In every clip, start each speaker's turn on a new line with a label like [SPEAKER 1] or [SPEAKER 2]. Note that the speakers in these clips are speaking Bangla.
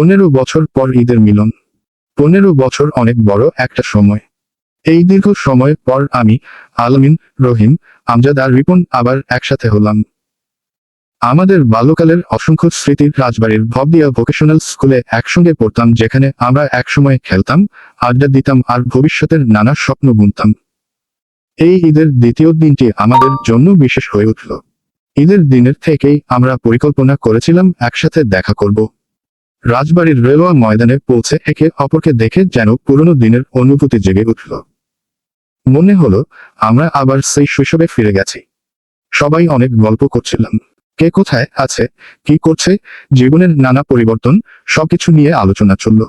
[SPEAKER 1] পনেরো বছর পর ঈদের মিলন। পনেরো বছর অনেক বড় একটা সময়। এই দীর্ঘ সময় পর আমি, আলমিন, রহিম, আমজাদ আর রিপন আবার একসাথে হলাম। আমাদের বাল্যকালের অসংখ্য স্মৃতির রাজবাড়ির ভবদিয়া ভোকেশনাল স্কুলে একসঙ্গে পড়তাম যেখানে আমরা একসময় খেলতাম, আড্ডা দিতাম আর ভবিষ্যতের নানা স্বপ্ন বুনতাম এই ঈদের দ্বিতীয় দিনটি আমাদের জন্য বিশেষ হয়ে উঠল। ঈদের দিনের থেকেই আমরা পরিকল্পনা করেছিলাম একসাথে দেখা করব। রাজবাড়ির রেলওয়া ময়দানে পৌঁছে একে অপরকে দেখে যেন পুরনো দিনের অনুভূতি জেগে উঠল। মনে হলো, আমরা আবার সেই শৈশবে ফিরে গেছি। সবাই অনেক গল্প করছিলাম। কে কোথায় আছে, কি করছে, জীবনের নানা পরিবর্তন, সবকিছু নিয়ে আলোচনা চলল।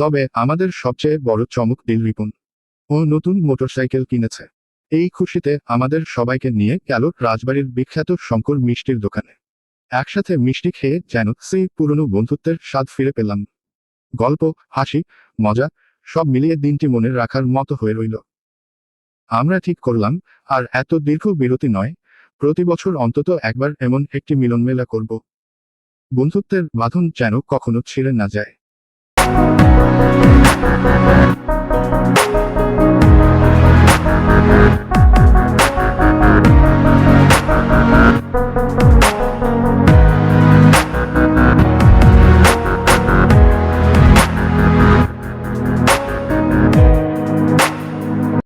[SPEAKER 1] তবে আমাদের সবচেয়ে বড় চমক দিল রিপুন। ও নতুন মোটরসাইকেল কিনেছে। এই খুশিতে আমাদের সবাইকে নিয়ে গেল রাজবাড়ির বিখ্যাত শঙ্কর মিষ্টির দোকানে। একসাথে মিষ্টি খেয়ে যেন সেই পুরনো বন্ধুত্বের স্বাদ ফিরে পেলাম। গল্প, হাসি, মজা, সব মিলিয়ে দিনটি মনে রাখার মতো হয়ে রইল। আমরা ঠিক করলাম, আর এত দীর্ঘ বিরতি নয়, প্রতি বছর অন্তত একবার এমন একটি মিলন মেলা করব। বন্ধুত্বের বাঁধন যেন কখনো ছিঁড়ে না যায়। Thank you.